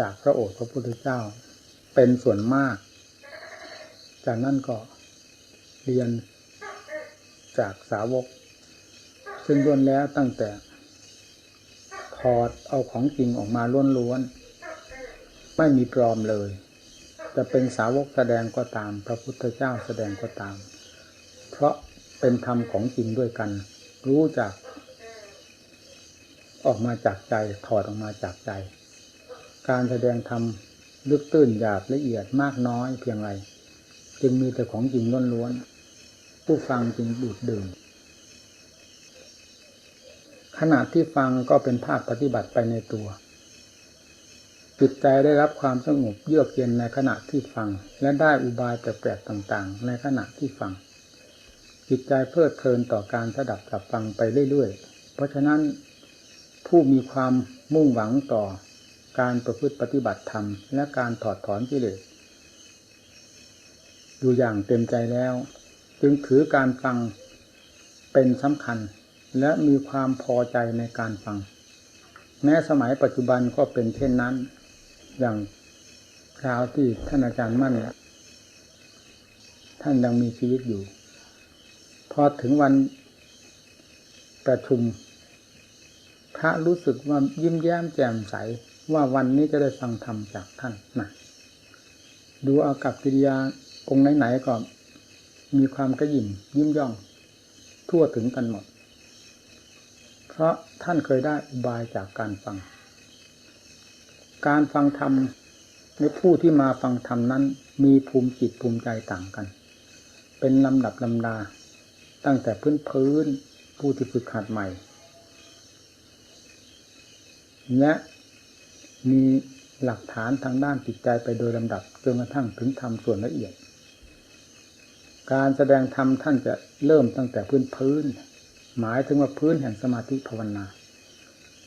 จากพระโอษฐ์พระพุทธเจ้า เป็นส่วนมาก จากนั้นก็เรียนจากสาวก ซึ่งล้วนแล้วตั้งแต่ถอดเอาของจริงออกมาล้วนๆไม่มีปลอมเลย จะเป็นสาวกแสดงก็ตาม พระพุทธเจ้าแสดงก็ตาม เพราะเป็นธรรมของจริงด้วยกัน รู้จักออกมาจากใจถอดออกมาจากใจ การแสดงธรรมลึกตื้นหยาบละเอียดมากน้อยเพียงไรจึงมีแต่ของจริงล้วนๆผู้ฟังจึงดูดดื่มขณะที่ฟังก็เป็นภาคปฏิบัติไปในตัว จิตใจได้รับความสงบเยือกเย็นในขณะที่ฟัง และได้อุบายแปลกๆต่างๆ ในขณะที่ฟัง จิตใจเพลิดเพลินต่อการสดับกับฟังไปเรื่อยๆ เพราะฉะนั้นผู้มีความมุ่งหวังต่อ การประพฤติปฏิบัติธรรม และการถอดถอนกิเลสอยู่อย่างเต็มใจแล้ว จึงถือการฟังเป็นสำคัญ และมีความพอใจในการฟัง แม้สมัยปัจจุบันก็เป็นเช่นนั้น อย่างคราวที่ท่านอาจารย์มั่นท่านยังมีชีวิตอยู่ พอถึงวันประชุม พระรู้สึกว่ายิ้มแย้มแจ่มใส ว่าวันนี้จะได้ฟังธรรมจากท่านนะดูเอากับกิริยาองค์ไหนๆก็มีความกระยิมยิ้มย่อง ทั่วถึงกันหมด เพราะท่านเคยได้อุบายจากการฟัง การฟังธรรมในผู้ที่มาฟังธรรมนั้น มีภูมิจิตภูมิใจต่างกัน เป็นลำดับลำดา ตั้งแต่พื้นพื้นผู้ที่ฝึกหัดใหม่ และ มีหลักฐานทางด้านจิตใจไปโดยลำดับจนกระทั่งถึงธรรมส่วนละเอียด การแสดงธรรมท่านจะเริ่มตั้งแต่พื้นพื้น หมายถึงว่าพื้นแห่งสมาธิภาวนา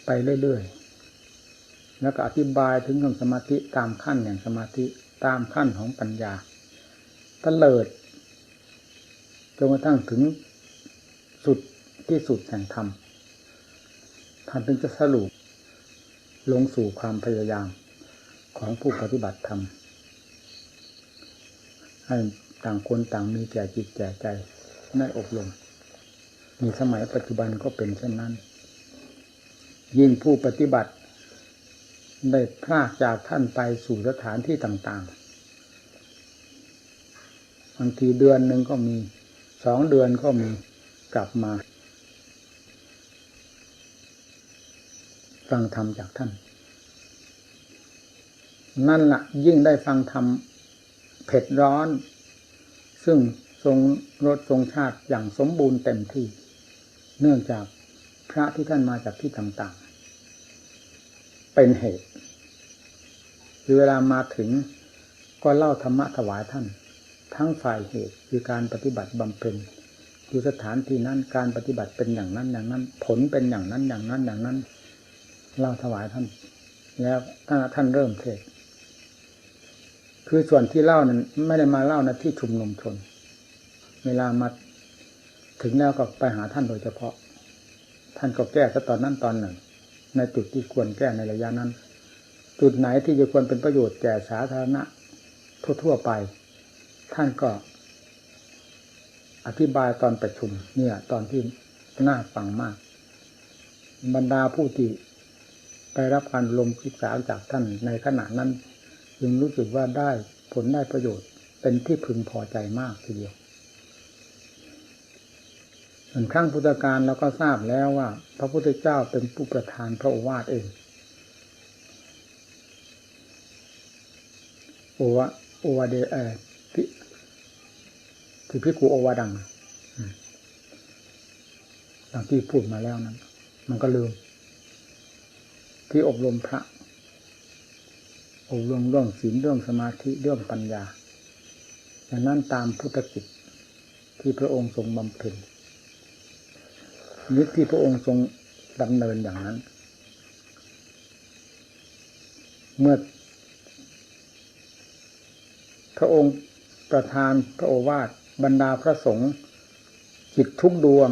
ไปเรื่อยๆ แล้วก็อธิบายถึงเรื่องสมาธิตามขั้นแห่งสมาธิตามขั้นของปัญญาตเลิดจนกระทั่งถึงสุดที่สุดแห่งธรรมท่านถึงจะสรุป ลงสู่ความพยายามของผู้ปฏิบัติธรรมให้ต่างคนต่างมีแก่จิตแก่ใจได้อบรมมีสมัยปัจจุบันก็เป็นเช่นนั้น ยิ่งผู้ปฏิบัติ ได้พลากจากท่านไปสู่สถานที่ต่างๆบางทีเดือนหนึ่งก็มีสองเดือนก็มีกลับมา ฟังธรรมจากท่าน นั่นละ่ะ ยิ่งได้ฟังธรรมเผ็ดร้อน ซึ่งทรงรสทรงชาติอย่างสมบูรณ์เต็มที่ เนื่องจากพระที่ท่านมาจากที่ต่างๆ เป็นเหตุคือเวลามาถึงก็เล่าธรรมะถวายท่าน ทั้งฝ่ายเหตุคือการปฏิบัติบำเพ็ญอยู่สถานที่นั้นการปฏิบัติเป็นอย่างนั้นอย่างนั้น ผลเป็นอย่างนั้นอย่างนั้นอย่างนั้น เล่าถวายท่าน แล้วท่าท่านเริ่มเทศคือส่วนที่เล่านั้นไม่ได้มาเล่านะที่ชุมนุมชน เวลามาถึงแล้วก็ไปหาท่านโดยเฉพาะ ท่านก็แก้ซะตอนนั้นตอนหนึ่ง ในจุดที่ควรแก้ในระยะนั้น จุดไหนที่จะควรเป็นประโยชน์แก่สาธารณะ ทั่วๆไป ท่านก็ อธิบายตอนประชุม เนี่ย ตอนที่น่าฟังมาก บรรดาผู้ที่ ไปรับการลมศึกษาจากท่านในขณะนั้น จึงรู้สึกว่าได้ผลได้ประโยชน์เป็นที่พึงพอใจมากทีเดียวส่วนครั้งพุทธการเราก็ทราบแล้วว่า พระพุทธเจ้าเป็นผู้ประทานพระโอวาทเอง โอวะโอวาเดเอพิที่พิคูโอวาดังดังที่พูดมาแล้วนั้น มันก็ลืม ที่อบรมพระ อบรมเรื่องศีลเรื่องสมาธิเรื่องปัญญาอย่างนั้นตามพุทธกิจที่พระองค์ทรงบำเพ็ญนิที่พระองค์ทรงดำเนินอย่างนั้น เมื่อ พระองค์ประทานพระโอวาทบรรดาพระสงฆ์จิตทุกดวง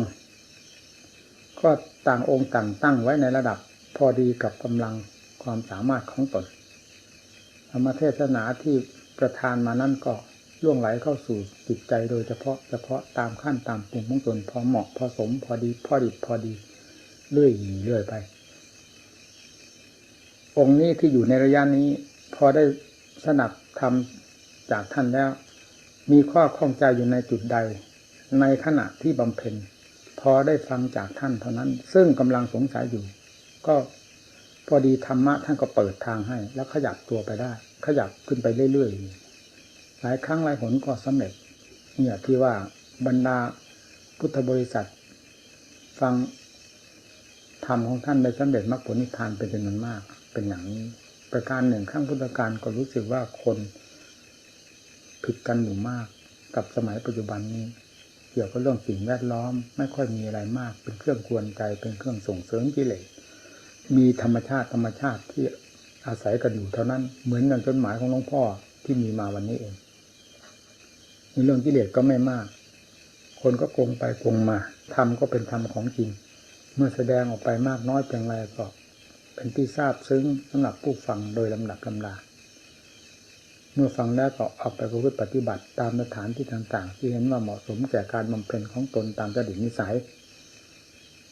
ก็ต่างองค์ต่างตั้งไว้ในระดับ อดีกับกำลังความสามารถของตนธรรมเทศนาที่ประทานมานั่นก็ล่วงไหลเข้าสู่จิตใจโดยเฉพาะเฉพาะตามขั้นตามปุ่มของตนพอเหมาะพอสมพอดีพอดีพอดีเรื่อยเรื่อยไป องค์นี้ที่อยู่ในระยะนี้ พอได้สนับทำจากท่านแล้ว มีข้อข้องใจอยู่ในจุดใด ในขณะที่บำเพ็ญพอได้ฟังจากท่านเท่านั้น ซึ่งกำลังสงสัยอยู่ ก็พอดีธรรมะท่านก็เปิดทางให้ แล้วขยับตัวไปได้ ขยับขึ้นไปเรื่อยๆหลายครั้งหลายหนก็สำเร็จ เนี่ยที่ว่าบรรดาพุทธบริษัท ฟังธรรมของท่านได้สำเร็จมรรคผลนิพพานเป็นจำนวนมาก เป็นอย่างนี้ ประการหนึ่งข้างพุทธการก็รู้สึกว่าคนผิดกันอยู่มากกับสมัยปัจจุบันนี้ เกี่ยวกับเรื่องสิ่งแวดล้อม ไม่ค่อยมีอะไรมาก เป็นเครื่องกวนใจเป็นเครื่องส่งเสริมกิเลส มีธรรมชาติธรรมชาติที่อาศัยกันอยู่เท่านั้น เหมือนอย่างจดหมายของหลวงพ่อที่มีมาวันนี้เองในเรื่องกิเลสก็ไม่มาก คนก็โกงไปโกงมาธรรมก็เป็นธรรมของจริง เมื่อแสดงออกไปมากน้อยเพียงไรก็เป็นที่ทราบซึ้งสำหรับผู้ฟังโดยลำดับลำดาเมื่อฟังแล้วก็เอาไปประพฤติปฏิบัติตามสถานที่ต่าง ๆ ที่เห็นว่าเหมาะสมแก่การบำเพ็ญของตนตามจดิตนิสัย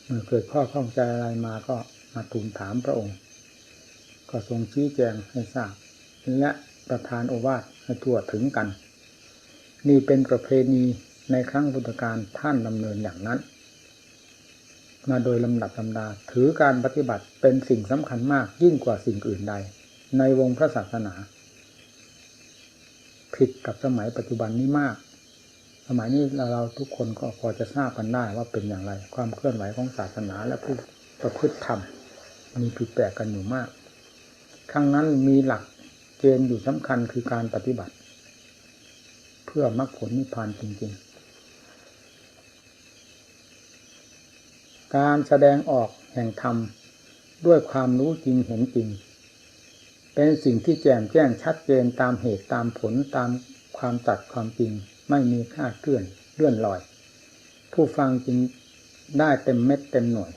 เมื่อเกิดข้อข้องใจอะไรมาก็ มาทูลถามพระองค์ ก็ทรงชี้แจงให้ทราบและประทานโอวาทให้ทั่วถึงกัน นี่เป็นประเพณีในครั้งพุทธกาลท่านดำเนินอย่างนั้น มาโดยลำดับลำดา ถือการปฏิบัติเป็นสิ่งสำคัญมากยิ่งกว่าสิ่งอื่นใด ในวงพระศาสนา ผิดกับสมัยปัจจุบันนี้มาก สมัยนี้เราเราทุกคนก็พอจะทราบกันได้ว่าเป็นอย่างไร ความเคลื่อนไหวของศาสนาและผู้ประพฤติธรรม มีผิดแปลกกันอยู่มากครั้งนั้นมีหลักเกณฑ์อยู่สำคัญคือการปฏิบัติ เพื่อมรรคผลนิพพานจริงๆ การแสดงออกแห่งธรรมด้วยความรู้จริงเห็นจริง เป็นสิ่งที่แจ่มแจ้งชัดเจนตามเหตุตามผลตามความตัดความจริง ไม่มีค่าเคลื่อนเลื่อนลอย ผู้ฟังจึงได้เต็มเม็ดเต็มหน่วย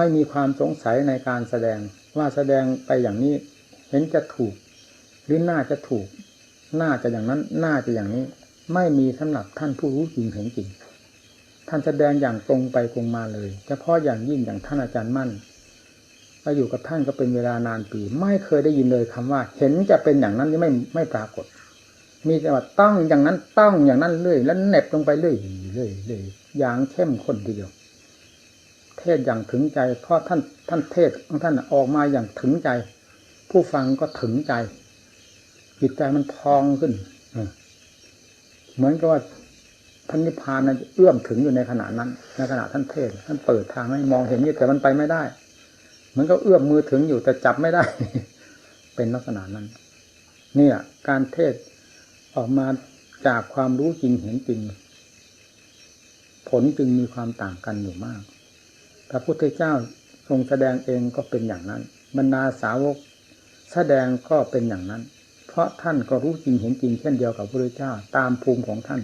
ไม่มีความสงสัยในการแสดงว่าแสดงไปอย่างนี้ เห็นจะถูก หรือน่าจะถูก น่าจะอย่างนั้น น่าจะอย่างนี้ ไม่มีสำหรับท่านผู้รู้จริงเห็นจริง ท่านแสดงอย่างตรงไปตรงมาเลยเฉพาะอย่างยิ่งอย่างท่านอาจารย์มั่นเราอยู่กับท่านก็เป็นเวลานานปี ไม่เคยได้ยินเลยคำว่า เห็นจะเป็นอย่างนั้นนี่ไม่ไม่ปรากฏ มีแต่ว่าต้องอย่างนั้นต้องอย่างนั้นเรื่อยแล้วเน็บลงไปเรื่อยเรื่อยเรื่อยอย่างเข้มข้นทีเดียว เทศอย่างถึงใจ เพราะท่านท่านเทศของท่านออกมาอย่างถึงใจ ผู้ฟังก็ถึงใจ จิตใจมันพองขึ้นเหมือนกับว่าพันนิพพานนั้นเอื้อมถึงอยู่ในขณะนั้น ในขณะท่านเทศท่านเปิดทางให้มองเห็นนี่แต่มันไปไม่ได้ เหมือนก็เอื้อมมือถึงอยู่แต่จับไม่ได้ เป็นลักษณะนั้น เนี่ย การเทศออกมาจากความรู้จริงเห็นจริง ผลจึงมีความต่างกันอยู่มาก พระพุทธเจ้าทรงแสดงเองก็เป็นอย่างนั้น บรรดาสาวกแสดงก็เป็นอย่างนั้น เพราะท่านก็รู้จริงเห็นจริงเช่นเดียวกับพระพุทธเจ้าตามภูมิของท่าน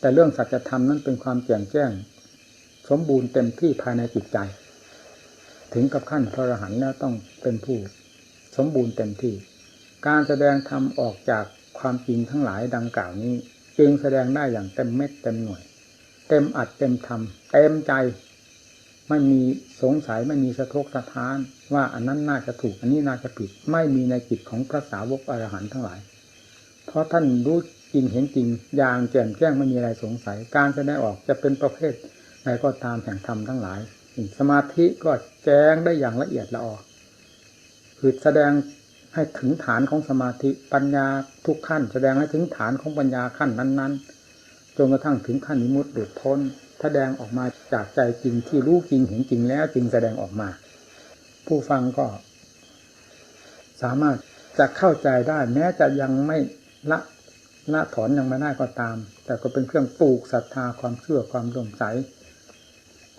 แต่เรื่องสัจธรรมนั้นเป็นความแจ่มแจ้ง สมบูรณ์เต็มที่ภายในจิตใจ ถึงกับขั้นพระอรหันต์แล้วต้องเป็นผู้ สมบูรณ์เต็มที่ การแสดงธรรมออกจากความจริงทั้งหลายดังกล่าวนี้ จึงแสดงได้อย่างเต็มเม็ดเต็มหน่วย เต็มอัดเต็มทำเต็มใจ ไม่มีสงสัยไม่มีสะทกสะท้าน ว่าอันนั้นน่าจะถูก อันนี้น่าจะผิด ไม่มีในจิตของพระสาวกอรหันต์ทั้งหลาย เพราะท่านรู้จริงเห็นจริงอย่างแจ่มแจ้งไม่มีอะไรสงสัย การแสดงออกจะเป็นประเภทใดก็ตามแห่งธรรมทั้งหลาย สมาธิก็แจ้งได้อย่างละเอียดละออคือแสดงให้ถึงฐานของสมาธิปัญญาทุกขั้น แสดงให้ถึงฐานของปัญญาขั้นนั้น ๆจนกระทั่งถึงขั้นนิมุตติหลุดพ้น แสดงออกมาจากใจจริงที่รู้จริงเห็นจริงแล้วจึงแสดงออกมา ผู้ฟังก็ สามารถจะเข้าใจได้ แม้จะยังไม่ละละถอนยังไม่ได้ก็ตาม แต่ก็เป็นเครื่องปลูกศรัทธาความเชื่อความร่มใส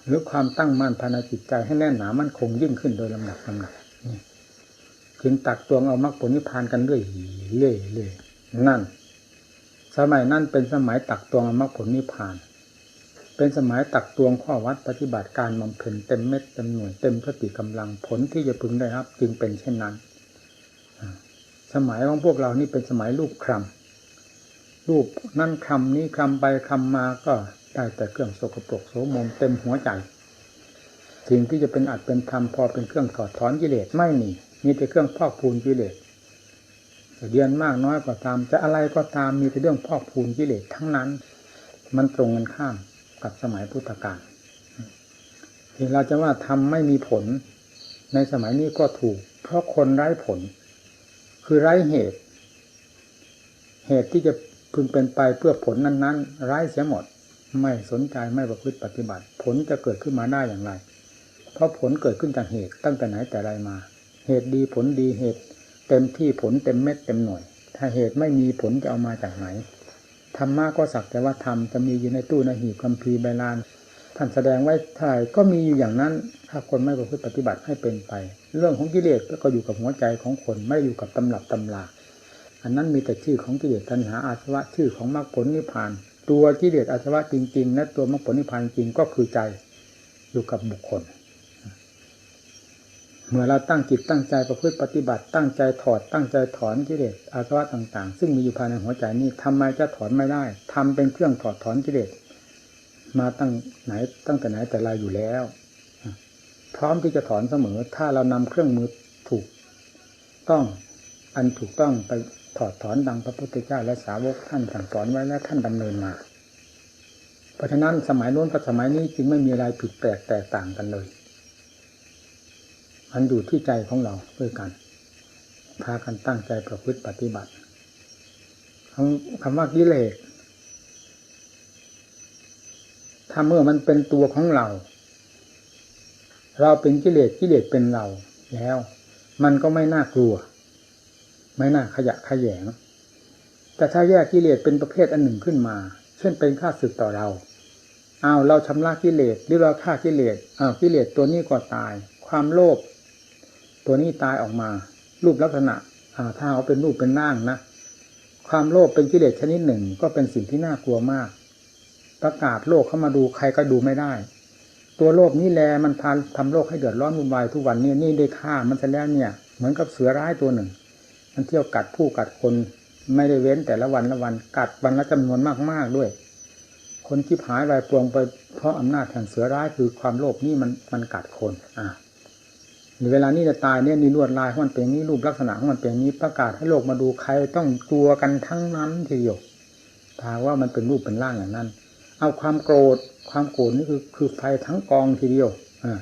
หรือความตั้งมั่นภายในจิตใจให้แน่นหนามั่นคงยิ่งขึ้นโดยลำดับลำดับนี่ถึงตักตวงเอามรรคผลนิพพานกันเรื่อยเรื่อยเรื่อยนั่น สมัยนั้นเป็นสมัยตักตวงเอามรรคผลนิพพาน เป็นสมัยตักตวงข้อวัดปฏิบัติการบำเพ็ญเต็มเม็ดเต็มหน่วยเต็มสติกำลังผลที่จะพึงได้รับ จึงเป็นเช่นนั้น สมัยของพวกเรานี่เป็นสมัยรูปคำรูปนั่นคำนี้คำไปคำมาก็ได้แต่เครื่องโสกปรกโสมมเต็มหัวใจสิ่งที่จะเป็นอัดเป็นธรรมพอเป็นเครื่องถอดถอนกิเลสไม่มีมีแต่เครื่องพอกพูนกิเลสเรียนมากน้อยก็ตาม จะอะไรก็ตามมีแต่เรื่องพอกพูนกิเลสทั้งนั้น มันตรงกันข้าม กับสมัยพุทธกาลที่เราจะว่าทำไม่มีผลในสมัยนี้ก็ถูก เพราะคนไร้ผล คือไร้เหตุ เหตุที่จะพึงเป็นไปเพื่อผลนั้น ๆ ไร้เสียหมด ไม่สนใจไม่ประพฤติปฏิบัติ ผลจะเกิดขึ้นมาได้อย่างไร เพราะผลเกิดขึ้นจากเหตุตั้งแต่ไหนแต่ไรมา เหตุดีผลดีเหตุ เต็มที่ผลเต็มเม็ดเต็มหน่วย ถ้าเหตุไม่มีผลจะเอามาจากไหน ธรรมะก็สักแต่ว่าธรรมจะมีอยู่ในตู้ในหีบคัมภีร์ใบลาน ท่านแสดงไว้เท่าไหร่ก็มีอยู่อย่างนั้น ถ้าคนไม่ประพฤติปฏิบัติให้เป็นไป เรื่องของกิเลสก็อยู่กับหัวใจของคนไม่อยู่กับตำรับตำราอันนั้นมีแต่ชื่อของกิเลสตัณหาอาสวะชื่อของมรรคผลนิพพาน ตัวกิเลสอาสวะจริงๆและตัวมรรคผลนิพพานจริงก็คือใจอยู่กับบุคคล เมื่อเราตั้งจิตตั้งใจประพฤติปฏิบัติตั้งใจถอดตั้งใจถอนกิเลสอาสวะต่าง ๆ ซึ่งมีอยู่ภายในหัวใจนี้ทำไมจะถอนไม่ได้ทำเป็นเครื่องถอดถอนกิเลสมาตั้งไหนตั้งแต่ไหนแต่ไรอยู่แล้ว พร้อมที่จะถอนเสมอ ถ้าเรานำเครื่องมือถูก ต้องอันถูกต้องไปถอดถอนดังพระพุทธเจ้าและสาวกท่านสั่งสอนไว้และท่านดำเนินมา เพราะฉะนั้นสมัยโน้นกับสมัยนี้จึงไม่มีอะไรผิดแปลกแตกต่างกันเลย มันอยู่ที่ใจของเราด้วยกัน พากันตั้งใจประพฤติปฏิบัติคำคำว่ากิเลสถ้าเมื่อมันเป็นตัวของเรา เราเป็นกิเลสกิเลสเป็นเราแล้ว มันก็ไม่น่ากลัว ไม่น่าขยะขยง แต่ถ้าแยกกิเลสเป็นประเภทอันหนึ่งขึ้นมา เช่นเป็นข้าศึกต่อเราเอ้าเราชำระกิเลสหรือเราฆ่ากิเลสเอ้ากิเลสตัวนี้ก็ตาย ความโลภ ตัวนี้ตายออกมา รูปลักษณะถ้าเอาเป็นรูปเป็นร่างนะความโลภเป็นกิเลสชนิดหนึ่ง ก็เป็นสิ่งที่น่ากลัวมาก ประกาศโลกเข้ามาดูใครก็ดูไม่ได้ ตัวโลภนี้แลมันพาทำโลกให้เดือดร้อนวุ่นวายทุกวันนี้นี่ได้ฆ่ามันซะแล้วเนี่ย เหมือนกับเสือร้ายตัวหนึ่ง มันเที่ยวกัดผู้กัดคนไม่ได้เว้นแต่ละวันละวันกัดวันละจำนวนมากๆด้วย คนที่หายไปปวงไปเพราะอำนาจแห่งเสือร้ายคือความโลภนี่มันมันกัดคนอ่า เวลานี้จะตายเนี่ยนี่ลวดลายของมันเป็นนี้รูปลักษณะของมันเป็นนี้ประกาศให้โลกมาดูใครต้องกลัวกันทั้งนั้นทีเดียวถ้าว่ามันเป็นรูปเป็นร่างอย่างนั้น เอาความโกรธความโกรธนี่คือคือไฟทั้งกองทีเดียวอ่า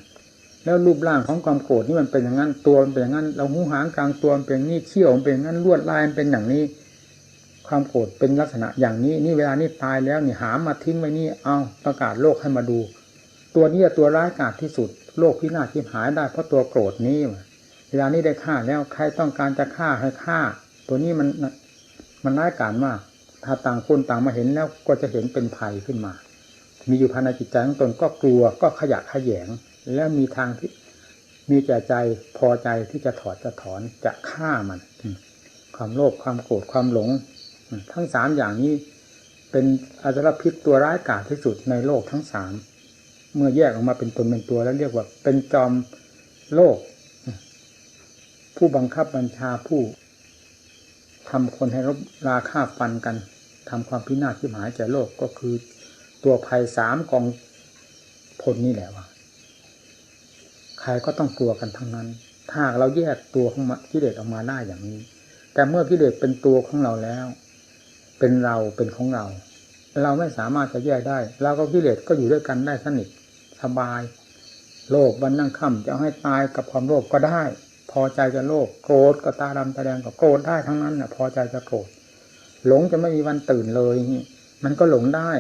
แล้วรูปร่างของความโกรธนี่มันเป็นอย่างนั้นตัวมันเป็นอย่างนั้น เราหูหางกลางตัวมันเป็นนี่เขี้ยวมันเป็นอย่างนั้นลวดลายมันเป็นอย่างนี้ ความโกรธเป็นลักษณะอย่างนี้ นี่เวลานี้ตายแล้วนี่หามาทิ้งไว้นี่เอาประกาศโลกให้มาดู ตัวนี้ตัวร้ายกาจที่สุด โลกพินาศทิพหายได้เพราะตัวโกรธนี้เวลานี้ได้ฆ่าแล้วใครต้องการจะฆ่าให้ฆ่า ตัวนี้มันมันร้ายกาจมาก ถ้าต่างคนต่างมาเห็นแล้วก็จะเห็นเป็นภัยขึ้นมา มีอยู่ภายในจิตใจของตนก็กลัวก็ขยะขยง แล้วมีทางที่มีแก่ใจพอใจที่จะถอดจะถอนจะฆ่ามัน ความโลภความโกรธความหลง ทั้งสามอย่างนี้เป็นอาจารพิษตัวร้ายกาจที่สุดในโลกทั้งสาม เมื่อแยกออกมาเป็นตนเป็นตัวแล้วเรียกว่า เป็นจอมโลก ผู้บังคับบัญชาผู้ทำคนให้รบราฆ่าฟันกันทำความพินาศที่หายแก่โลกก็คือตัวภัยสามกองพลนี่แหละว่าใครก็ต้องกลัวกันทั้งนั้น ถ้าเราแยกตัวของกิเลสออกมาได้อย่างนี้ แต่เมื่อกิเลสเป็นตัวของเราแล้ว เป็นเราเป็นของเรา เราไม่สามารถจะแยกได้ เราก็กิเลสก็อยู่ด้วยกันได้สนิท สบาย โลภวันนั่งค่ำจะให้ตายกับความโลภก็ได้ พอใจจะโลภโกรธก็ตาดำตาแดงก็โกรธได้ทั้งนั้นน่ะ พอใจจะโกรธหลงจะไม่มีวันตื่นเลยมันก็หลงได้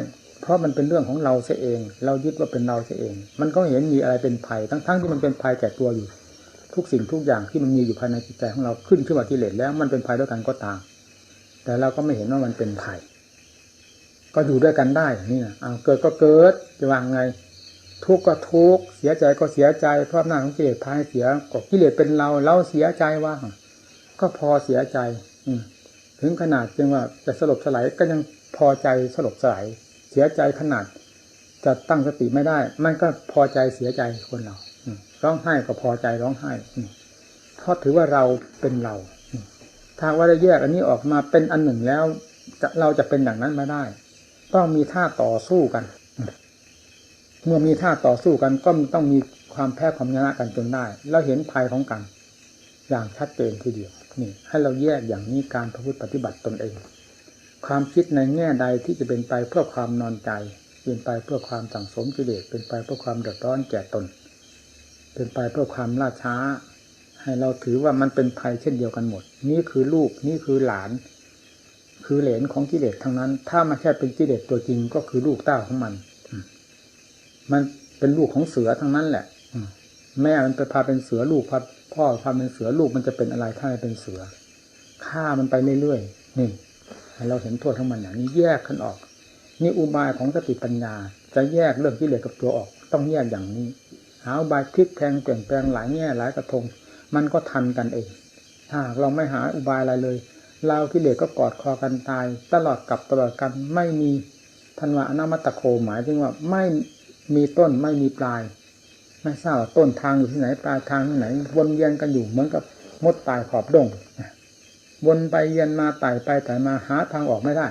เพราะมันเป็นเรื่องของเราเสียเอง เรายึดว่าเป็นเราเสียเอง มันก็เห็นมีอะไรเป็นภัยทั้งๆทที่มันเป็นภัยแก่ตัวอยู่ ทุกสิ่งทุกอย่างที่มันมีอยู่ภายในจิตใจของเราขึ้นขึ้นมาที่เลสแล้วมันเป็นภัยด้วยกันก็ตาม แต่เราก็ไม่เห็นว่ามันเป็นภัยก็อยู่ด้วยกันได้นี่นะเอาเกิดก็เกิดจะวางไง ทุกข์ก็ทุกข์เสียใจก็เสียใจเพราะหน้าของกิเลสพายเสียก็กิเลสเป็นเราเราเสียใจว่า ก็พอเสียใจ อืถึงขนาดจึงว่าจะสลบสลายก็ยังพอใจสลบสลายเสียใจขนาด จะตั้งสติไม่ได้ มันก็พอใจเสียใจคนเราร้องไห้ก็พอใจร้องไห้เพราะถือว่าเราเป็นเราถ้าว่าได้แยกอันนี้ออกมาเป็นอันหนึ่งแล้วเราจะเป็นอย่างนั้นไม่ได้ ต้องมีท่าต่อสู้กัน เมื่อมีท่าต่อสู้กันก็ต้องมีความแพ้ความชนะกันจนได้ แล้วเห็นภัยของกัน อย่างชัดเจนทีเดียวนี่ ให้เราแยกอย่างนี้การประพฤติปฏิบัติตนเอง ความคิดในแง่ใดที่จะเป็นไปเพื่อความนอนใจ เป็นไปเพื่อความสั่งสมกิเลสเป็นไปเพื่อความเดือดร้อนแก่ตน เป็นไปเพื่อความล่าช้า ให้เราถือว่ามันเป็นภัยเช่นเดียวกันหมด นี่คือลูกนี่คือหลาน คือเหลนของกิเลสทั้งนั้น ถ้ามาแค่เป็นกิเลสตัวจริงก็คือลูกเต้าของมัน มันเป็นลูกของเสือทั้งนั้นแหละแม่มันไปพาเป็นเสือลูกพาพ่อพาเป็นเสือลูกมันจะเป็นอะไรถ้าไม่เป็นเสือฆ่ามันไปเรื่อยๆนี่เราเห็นโทษทั้งมันอย่างนี้แยกกันออก นี่อุบายของสติปัญญา จะแยกเรื่องกิเลสกับตัวออก ต้องแยกอย่างนี้ หาอุบายพลิกแพลงเปลี่ยนแปลงหลายแง่หลายกระทง มันก็ทันกันเองถ้าเราไม่หาอุบายอะไรเลยเรากิเลสก็กอดคอกันตาย ตลอดกับตลอดกันไม่มีทันวะอนามัตตโคหมายถึงว่าไม่ มีต้นไม่มีปลาย ไม่ทราบต้นทางอยู่ที่ไหนปลายทางที่ไหน วนเวียนกันอยู่เหมือนกับมดตายขอบดงวนไปเยียนมาไต่ไปไต่มาหาทางออกไม่ได้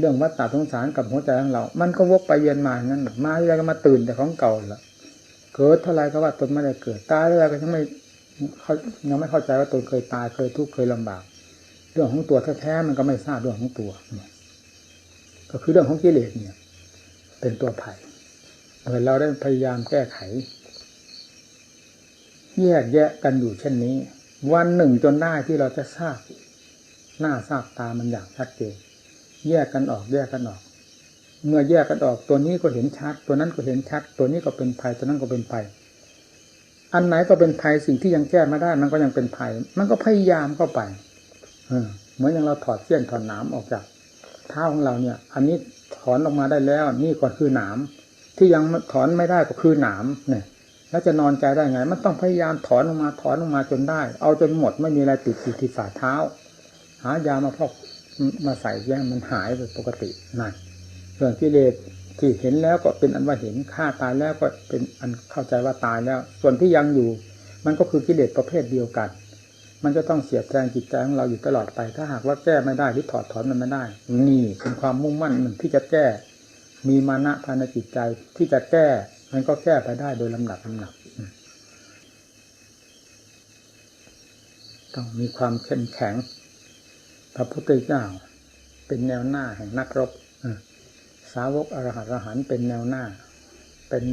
เรื่องวัฏฏะสงสารกับหัวใจของเรา มันก็วกไปเวียนมาอย่างนั้นมาที่ไรก็มาตื่นแต่ของเก่าละเกิดเท่าไรก็ว่าตนไม่ได้เกิดตายเท่าไรก็ยังไม่เขายังไม่เข้าใจว่าตนเคยตายเคยทุกข์เคยลำบาก เรื่องของตัวแท้ๆมันก็ไม่ทราบเรื่องของตัวก็คือเรื่องของกิเลสเนี่ย เป็นตัวภัย เมื่อเราได้พยายามแก้ไข แยกแยะกันอยู่เช่นนี้ วันหนึ่งจนได้ที่เราจะทราบ หน้าทราบตามันอย่างชัดเจนแยกกันออกแยกกันออก เมื่อแยกกันออกตัวนี้ก็เห็นชัด ตัวนั้นก็เห็นชัด ตัวนี้ก็เป็นภัยตัวนั้นก็เป็นภัยอันไหนก็เป็นภัยสิ่งที่ยังแก้ไม่ได้มันก็ยังเป็นภัย มันก็พยายามเข้าไปเหมือนอย่างเราถอดเสี้ยนถอดหนามออกจากเท้าของเราเนี่ย อันนี้ถอนออกมาได้แล้ว นี่ก็คือหนาม ที่ยังถอนไม่ได้ก็คือหนามเนี่ยแล้วจะนอนใจได้ไง มันต้องพยายามถอนออกมาถอนออกมาจนได้ เอาจนหมดไม่มีอะไรติดอยู่ที่ฝ่าเท้า หายามาพอกมาใส่แย่มันหายไปปกตินั่นเรื่องกิเลสที่เห็นแล้วก็เป็นอันว่าเห็นฆ่าตายแล้วก็เป็นอันเข้าใจว่าตายแล้ว ส่วนที่ยังอยู่ มันก็คือกิเลสประเภทเดียวกัน มันจะต้องเสียบแทงจิตใจของเราอยู่ตลอดไป ถ้าหากว่าแก้ไม่ได้หรือถอดถอนมันไม่ได้ นี่เป็นความมุ่งมั่นหนึ่งที่จะแก้ มีมานะภายในจิตใจที่จะแก้ มันก็แก้ไปได้โดยลำดับลำดับต้องมีความเข้มแข็ง พระพุทธเจ้า เป็นแนวหน้าแห่งนักรบสาวกอรหัตอรหันเป็นแนวหน้า เป็น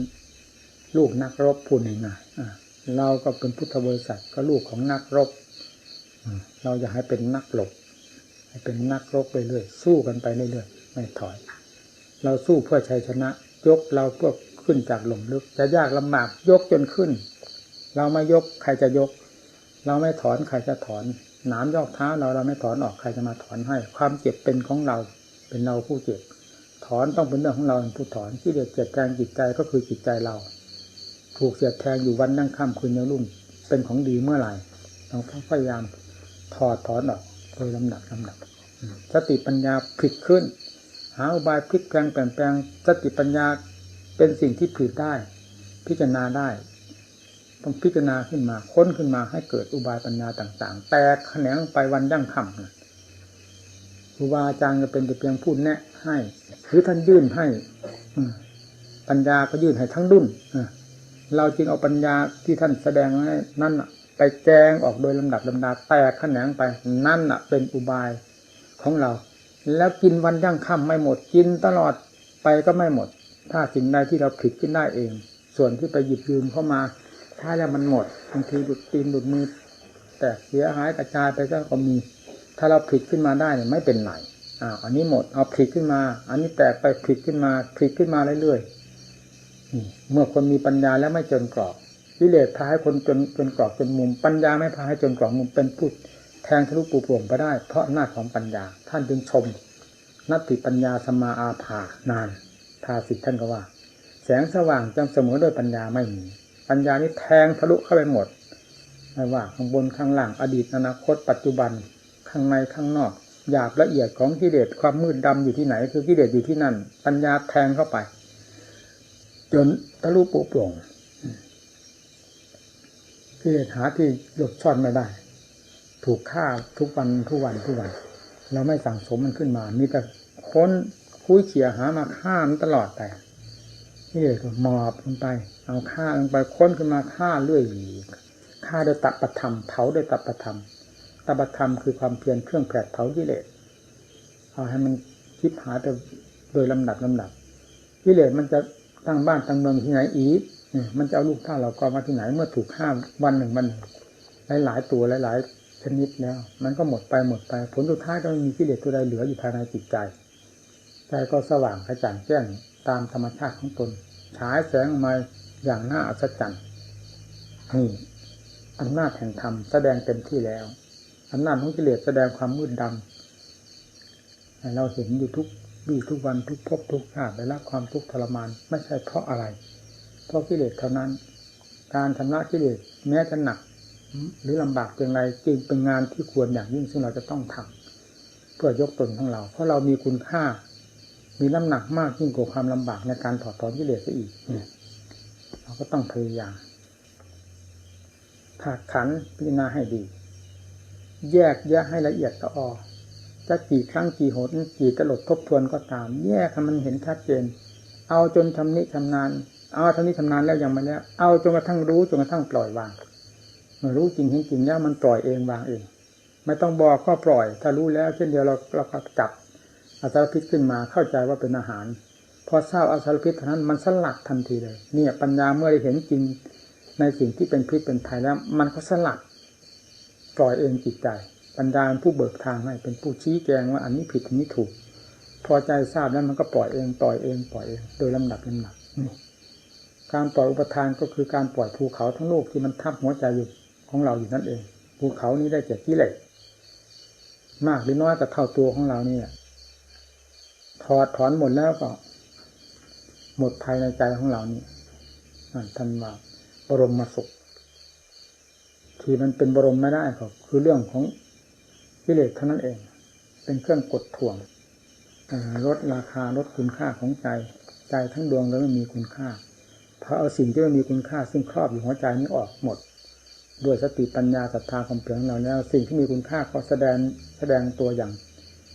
ลูกนักรบพูดง่ายๆเราก็เป็นพุทธบริษัทก็ลูกของนักรบเราอยากให้เป็นนักหลบให้เป็นนักรบไปเรื่อยสู้กันไปเรื่อยๆไม่ถอย เราสู้เพื่อชัยชนะ ยกเราเพื่อขึ้นจากหลุมลึก จะยากลำบากยกจนขึ้น เราไม่ยกใครจะยก เราไม่ถอนใครจะถอนหนามยอกเท้าเราเราไม่ถอนออกใครจะมาถอนให้ ความเจ็บเป็นของเรา เป็นเราผู้เจ็บ ถอนต้องเป็นเรื่องของเราผู้ถอนที่เดือดเจ็บแทงจิตใจก็คือจิตใจเรา ถูกเสียดแทงอยู่วันนั่งค่ำคืนยังรุ่งเป็นของดีเมื่อไหร่เราพยายามถอดถอนออกโดยลำดับลำดับสติปัญญาผิดขึ้นาอุบายพลิกแปลงเปลี่ยนแปลงสติปัญญาเป็นสิ่งที่ผิดได้ พิจารณาได้ ต้องพิจารณาขึ้นมาค้นขึ้นมาให้เกิดอุบายปัญญาต่าง ๆ แตกแขนงไปวันยั่งคำครูบาอาจารย์จะเป็นแต่เพียงพูดแนะ ให้หรือท่านยื่นให้ปัญญาก็ยื่นให้ทั้งรุ่นเราจึงเอาปัญญาที่ท่านแสดงให้นั่นไปแจงออกโดยลำดับลำดาแตกแขนงไปนั่นเป็นอุบายของเรา แล้วกินวันยั่งค่ำไม่หมดกินตลอดไปก็ไม่หมด ถ้าสิ่งใดที่เราผิดขึ้นได้เอง ส่วนที่ไปหยิบยืมเข้ามา ถ้าแล้วมันหมดบางทีหลุดตีนหลุดมือ แต่เสียหายกระจายไปก็มี ถ้าเราผิดขึ้นมาได้เนี่ยไม่เป็นไรอ่าอันนี้หมดเอาผิดขึ้นมา อันนี้แตกไปผิดขึ้นมาผิดขึ้นมาเรื่อยๆเมื่อคนมีปัญญาแล้วไม่จนกรอบวิเลศพาให้คนจนจนกรอบจนมุมปัญญาไม่พาให้จนกรอบมุมเป็นพุทธ แทงทะลุปูป่วงไปได้ เพราะอำนาจของปัญญา ท่านจึงชม นัตติปัญญาสมาอาภานานทาสิทธิ์ท่านก็ว่า แสงสว่างจำเสมอด้วยปัญญาไม่มี ปัญญานี้แทงทะลุเข้าไปหมดไม่ว่าข้างบนข้างล่างอดีตอนาคต ปัจจุบันข้างในข้างนอกหยาบละเอียดของกิเลสความมืดดำอยู่ที่ไหน คือกิเลสอยู่ที่นั่น ปัญญาแทงเข้าไป จนทะลุปูโปร่งกิเลสหาที่หลบซ่อนไม่ได้ ถูกฆ่าทุกวันทุกวันทุกวัน เราไม่สั่งสมมันขึ้นมา มีแต่ค้นคุยเขี่ยหามาฆ่ามันตลอดแต่นี่เลยก็หมอบลงไป เอาฆ่าลงไปค้นขึ้นมาฆ่าเรื่อยฆ่าโดยตัปธรรมเผาโดยตัปธรรมตัปธรรมคือความเพียรเครื่องแผดเผากิเลสเอาให้มันคิดหาแต่โดยลำดับลำดับกิเลสมันจะตั้งบ้านตั้งเมืองที่ไหนอีกมันจะเอาลูกท่าเรากอมาที่ไหนเมื่อถูกห้าวันหนึ่งมันหลายหลายตัวหลายหลาย ชนิดแล้ว มันก็หมดไปหมดไป ผลสุดท้ายก็ไม่มีกิเลสตัวใดเหลืออยู่ภายในจิตใจ ใจก็สว่างกระจ่างแจ้งตามธรรมชาติของตนฉายแสงออกมาอย่างน่าอัศจรรย์นี่อำนาจแห่งธรรมแสดงเต็มที่แล้วอำนาจของกิเลสแสดงความมืดดำเราเห็นอยู่ทุกวี่ทุกวันทุกพบทุกชาติได้รับความทุกข์ทรมานไม่ใช่เพราะอะไร เพราะกิเลสเท่านั้น การชำระกิเลสแม้จะหนัก หรือลำบากเพียงไรจึงเป็นงานที่ควรอย่างยิ่งซึ่งเราจะต้องทำเพื่อยกตนของเรา เพราะเรามีคุณค่า มีน้ำหนักมากยิ่งกว่าความลำบากในการถอดถอนกิเลสอีกเนี่ยเราก็ต้องพยายามถากขันพิจารณาให้ดี แยกแยะให้ละเอียดละออจะกี่ครั้งกี่หนกี่ตลดทบทวนก็ตาม แยกให้มันเห็นชัดเจน เอาจนทำนิชำนาญเอาทำนิชำนาญแล้วยังไม่แล้ว เอาจนกระทั่งรู้จนกระทั่งปล่อยวาง เมื่อรู้จริงเห็นจริงแล้วมันปล่อยเองวางเอง ไม่ต้องบอกก็ปล่อย ถ้ารู้แล้ว เช่นเดียวเราเราก็จับอาสารพิษขึ้นมาเข้าใจว่าเป็นอาหาร พอทราบอาสารพิษเท่านั้นมันสลัดทันทีเลย เนี่ยปัญญาเมื่อได้เห็นจริงในสิ่งที่เป็นพิษเป็นภัยแล้ว มันก็สลัดปล่อยเองจิตใจปัญญาผู้เบิกทางให้เป็นผู้ชี้แจงว่าอันนี้ผิดอันนี้ถูก พอใจทราบแล้วมันก็ปล่อยเองปล่อยเองปล่อยเอง โดยลำดับลำดับนี่การปล่อยอุปทานก็คือการปล่อยภูเขาทั้งโลกที่มันทับหัวใจอยู่ ของเราอยู่นั่นเองภูเขานี้ได้แก่กิเลสมากหรือน้อยแต่เท่าตัวของเรานี่ถอดถอนหมดแล้วก็ หมดภายในใจของเรานี่ท่านว่าบรมมาสุข ที่มันเป็นบรมไม่ได้ก็คือเรื่องของกิเลสเท่านั้นเอง เป็นเครื่องกดถ่วงลดราคาลดคุณค่าของใจ ใจทั้งดวงแล้วไม่มีคุณค่า เพอเอาสิ่งที่ไม่มีคุณค่าซึ่งครอบอยู่หัวใจนี้ออกหมด ด้วยสติปัญญาศรัทธาความเพียรของเราแล้วสิ่งที่มีคุณค่าก็แสดงแสดงตัวอย่าง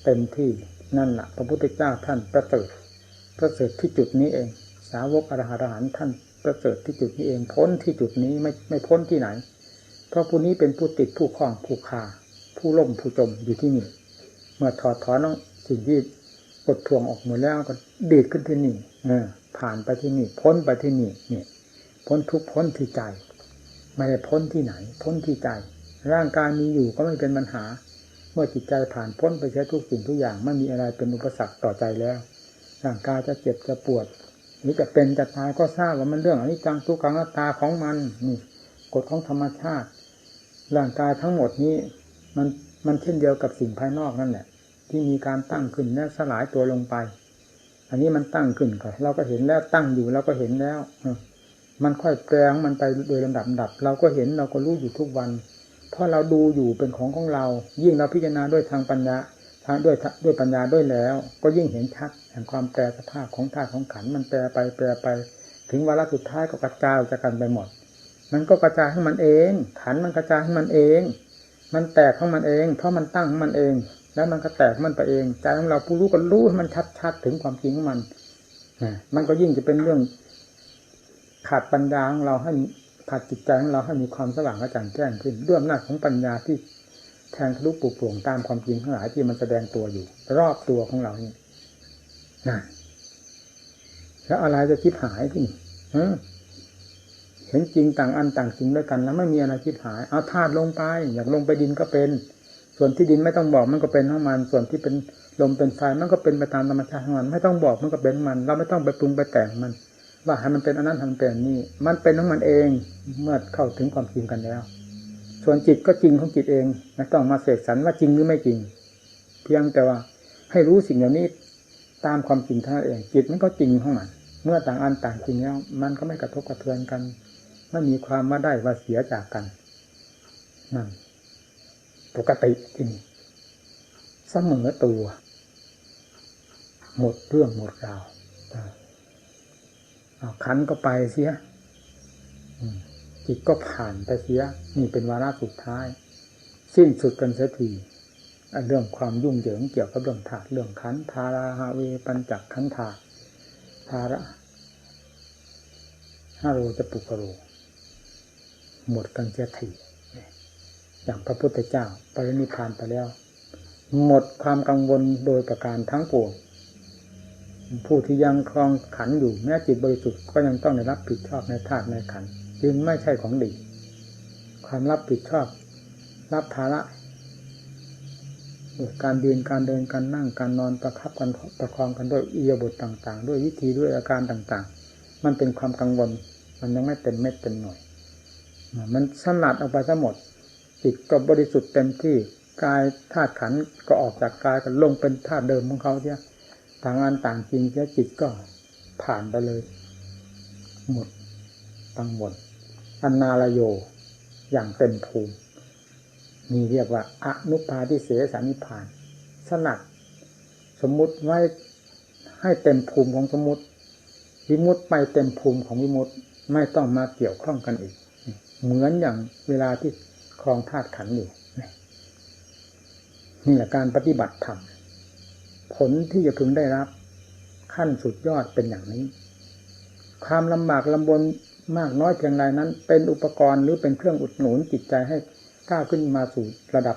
เต็มที่นั่นแหละพระพุทธเจ้าท่านประเสริฐประเสริฐที่จุดนี้เอง สาวกอรหันต์ท่านประเสริฐที่จุดนี้เองพ้นที่จุดนี้ไม่ไม่พ้นที่ไหน เพราะผู้นี้เป็นผู้ติดผู้คล้องผู้คาผู้ล่มผู้จมอยู่ที่นี่ เมื่อถอดถอนสิ่งที่กดทวงออกหมดแล้วก็ดีดขึ้นที่นี่เออผ่านไปที่นี่ พ้นไปที่นี่เนี่ยพ้นทุกพ้นที่ใจ ไม่ได้พ้นที่ไหน พ้นที่ใจ ร่างกายมีอยู่ก็ไม่เป็นปัญหา เมื่อจิตใจผ่านพ้นไปใช้ทุกสิ่งทุกอย่างไม่มีอะไรเป็นอุปสรรคต่อใจแล้ว ร่างกายจะเจ็บจะปวด หรือจะเป็นจะตายก็ทราบว่ามันเรื่องอนิจจังทุกขังตาของมันนี่กฎของธรรมชาติ ร่างกายทั้งหมดนี้ มันมันเช่นเดียวกับสิ่งภายนอกนั่นแหละ ที่มีการตั้งขึ้นแล้วสลายตัวลงไป อันนี้มันตั้งขึ้นก่อนเราก็เห็นแล้วตั้งอยู่เราก็เห็นแล้ว มันค่อยแปลงมันไปโดยลำดับดับ เราก็เห็นเราก็รู้อยู่ทุกวัน เพราะเราดูอยู่เป็นของของเรา ยิ่งเราพิจารณาด้วยทางปัญญาทางด้วยด้วยปัญญาด้วยแล้ว ก็ยิ่งเห็นชัดแห่งความแปรสภาพของธาตุของขันมันแปรไปแปรไป ถึงวาระสุดท้ายก็กระจายจากกันไปหมด มันก็กระจายให้มันเอง ขันมันกระจายให้มันเอง มันแตกของมันเอง เพราะมันตั้งของมันเอง แล้วมันก็แตกมันไปเองใจของเราผู้รู้ก็รู้ให้มันชัดๆถึงความจริงของมันมันก็ยิ่งจะเป็นเรื่อง ขาดปัญญาของเราให้ขาดจิตใจของเราให้มีความสว่างกระจ่างแจ้งขึ้นด้วยอำนาจของปัญญาที่แทงทะลุปลุกปลงตามความจริงทั้งหลายที่มันแสดงตัวอยู่ รอบตัวของเรานี่นะแล้วอะไรจะคิดหายที่นี่เห็นจริงต่างอันต่างจริงด้วยกัน แล้วไม่มีอะไรคิดหายเอาธาตุลงไป อยากลงไปดินก็เป็น ส่วนที่ดินไม่ต้องบอกมันก็เป็นของมัน ส่วนที่เป็นลมเป็นไฟมันก็เป็นไปตามธรรมชาติของมัน ไม่ต้องบอกมันก็เป็นมัน เราไม่ต้องไปปรุงไปแต่งมัน ว่าให้มันเป็นอันนั้นทำเป็นนี่ มันเป็นของมันเองเมื่อเข้าถึงความจริงกันแล้ว ส่วนจิตก็จริงของจิตเองไม่ต้องมาเสกสรรว่าจริงหรือไม่จริง เพียงแต่ว่าให้รู้สิ่งเหล่านี้ตามความจริงเท่านั้นเอง จิตมันก็จริงของมัน เมื่อต่างอันต่างจริงแล้ว มันก็ไม่กระทบกระเทือนกันไม่มีความว่าได้ว่าเสียจากกันนั่นปกติจริงเสมอตัว หมดเรื่องหมดราว ขันก็ไปเสียจิตก็ผ่านไปเสีย นี่เป็นวาระสุดท้าย สิ้นสุดกันเสียทีเรื่องความยุ่งเหยิงเกี่ยวกับเรื่องธาตุเรื่องขันธาราฮาเวปัญจักขันธาทาระฮาโรจะปุกโร หมดกันเสียทีอย่างพระพุทธเจ้าปรินิพพานไปแล้ว หมดความกังวลโดยประการทั้งปวง ผู้ที่ยังคลองขันอยู่แม้จิตบริสุทธิ์ก็ยังต้องได้รับผิดชอบในธาตุในขันจึงไม่ใช่ของดี ความรับผิดชอบ รับภาระการยืนการเดินการนั่งการนอนประคับกันประคองกันด้วยอียบทต่าง ๆ ด้วยวิธีด้วยอาการต่างๆ มันเป็นความกังวล มันยังไม่เต็มเม็ดเต็มหน่วยมันสลัดออกไปทั้งหมดจิตก็บริสุทธิ์เต็มที่กายธาตุขันก็ออกจากกายก็ลงเป็นธาตุเดิมของเขาเสีย ต่างอันต่างจริงแค่จิตก็ผ่านไปเลย หมดตั้งหมดอันนาลโยอย่างเต็มภูมิมีเรียกว่าอนุปาทิเสสานิพาน สนัดสมมุติไว้ให้เต็มภูมิของสมมุติ วิมุตไปเต็มภูมิของวิมุตไม่ต้องมาเกี่ยวข้องกันอีก เหมือนอย่างเวลาที่ครองธาตุขันอยู่นี่แหละการปฏิบัติธรรม ผลที่จะพึงได้รับ ขั้นสุดยอดเป็นอย่างนี้ ความลำบากลำบนมากน้อยเพียงไรนั้น เป็นอุปกรณ์หรือเป็นเครื่องอุดหนุนจิตใจให้ก้าวขึ้นมาสู่ระดับ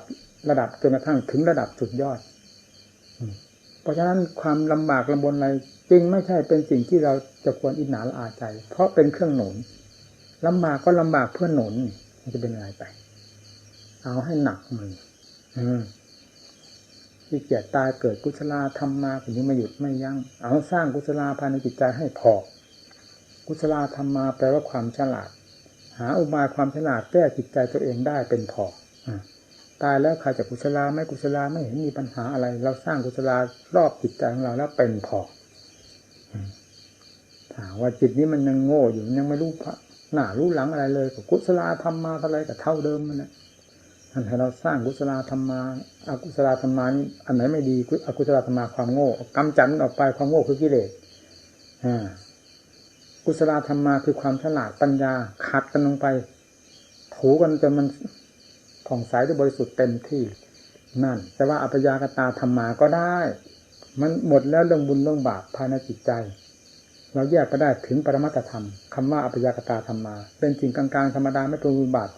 ระดับจนกระทั่งถึงระดับสุดยอด เพราะฉะนั้นความลำบากลำบนอะไรจึงไม่ใช่เป็นสิ่งที่เราจะควรอิจฉาละอาใจ เพราะเป็นเครื่องหนุนลำบากก็ลำบากเพื่อหนุนมันจะเป็นอะไรไป เอาให้หนักมือ อืม ที่เกียจตายเกิดกุศลธรรมมาถึงไม่หยุดไม่ยัง้งเอาสร้างกุศลาภายในจิตใจให้พอกุศลธรรมมาแปลว่าความฉลาด หาอุบายความฉลาดแก้จิตใจตัวเองได้เป็นพอตายแล้วใครจะกุศลาไม่กุศลาไม่เห็นมีปัญหาอะไร เราสร้างกุศลารอบจิตใจของเราแล้วเป็นพอถามว่าจิตนี้มันยังโง่อยู่ยังไม่รู้หน้ารู้หลังอะไรเลยกุศลธรรมมาเท่าไรกับเท่าเดิมมันนะ อันให้เราสร้างกุศลธรรมาอากุศลธรรมานี่อันไหนไม่ดีอกุศลธรรมาความโง่กำจัดออกไปความโง่คือกิเลสอ่ากุศลธรรมาคือความฉลาดปัญญาขัดกันลงไป ถูกันจนมันผ่องใสด้วยบริสุทธิ์เต็มที่นั่น แต่ว่าอัปยากตาธรรมาก็ได้ มันหมดแล้วเรื่องบุญเรื่องบาปภายในจิตใจ เราแยกก็ได้ถึงปรมัตธรรมคำว่าอัปยากตาธรรมา เป็นสิ่งกลางๆธรรมดาไม่เป็นบุญบาป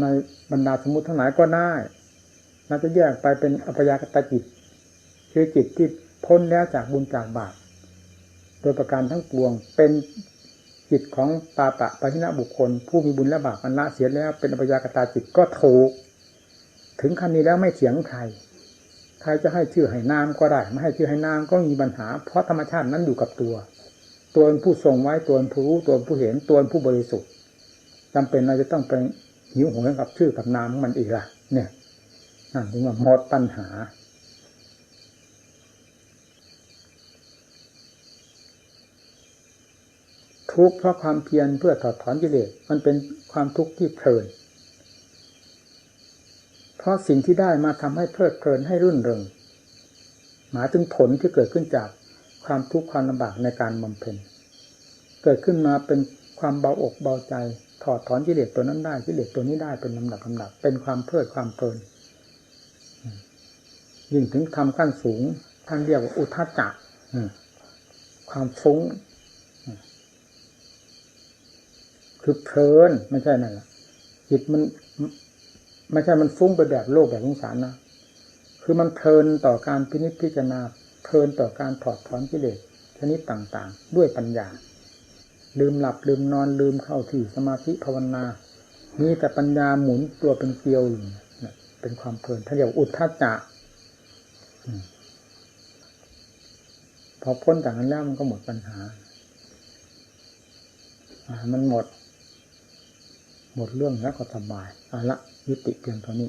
ในบรรดาสมมติทั้งหลายก็ได้เราจะแยกไปเป็นอัปยากตจิต คือจิตที่พ้นแล้วจากบุญจากบาปโดยประการทั้งปวงเป็นจิตของปาปะปะทินะบุคคล ผู้มีบุญและบาปอันละเสียแล้ว เป็นอัปยากตาจิตก็ถูกถึงขั้นนี้แล้วไม่เถียงใคร ใครจะให้ชื่อให้นามก็ได้ ไม่ให้ชื่อให้นามก็มีปัญหา เพราะธรรมชาตินั้นอยู่กับตัว ตัวผู้ทรงไว้ตัวผู้รู้ตัวผู้เห็นตัวผู้บริสุทธิ์จำเป็นเราจะต้องไป หิวโหยกับชื่อกับนามของมันอีกล่ะ เนี่ยนั่นถึงว่าหมดปัญหา ทุกข์เพราะความเพียรเพื่อถอดถอนกิเลสมันเป็นความทุกข์ที่เพลินเพราะสิ่งที่ได้มาทำให้เพลิดเพลินให้รื่นเริงหมายถึงผลที่เกิดขึ้นจากความทุกข์ความลำบากในการบำเพ็ญเกิดขึ้นมาเป็นความเบาอกเบาใจ ถอดถอนกิเลสตัวนั้นได้กิเลสตัวนี้ได้เป็นลำดับลำดับ เป็นความเพลิดความเพลินยิ่งถึงทำขั้นสูง ท่านเรียกว่าอุทาจักความฟุ้งคือเพลินไม่ใช่นั่นแหละจิตมันไม่ใช่มันฟุ้งไปแบบโลกแบบสงสารนะคือมันเพลินต่อการพินิจพิจารณาเพลินต่อการถอดถอนกิเลสชนิดต่างๆ ด้วยปัญญา ลืมหลับลืมนอนลืมเข้าที่สมาธิภาวนามีแต่ปัญญาหมุนตัวเป็นเกลียวอยู่เป็นความเพลินท่านเรียกอุทธัจจะพอพ้นจากนั้นแล้วมันก็หมดปัญหา มันหมด หมดเรื่องแล้วก็สบายเอาละยุติเพียงเท่านี้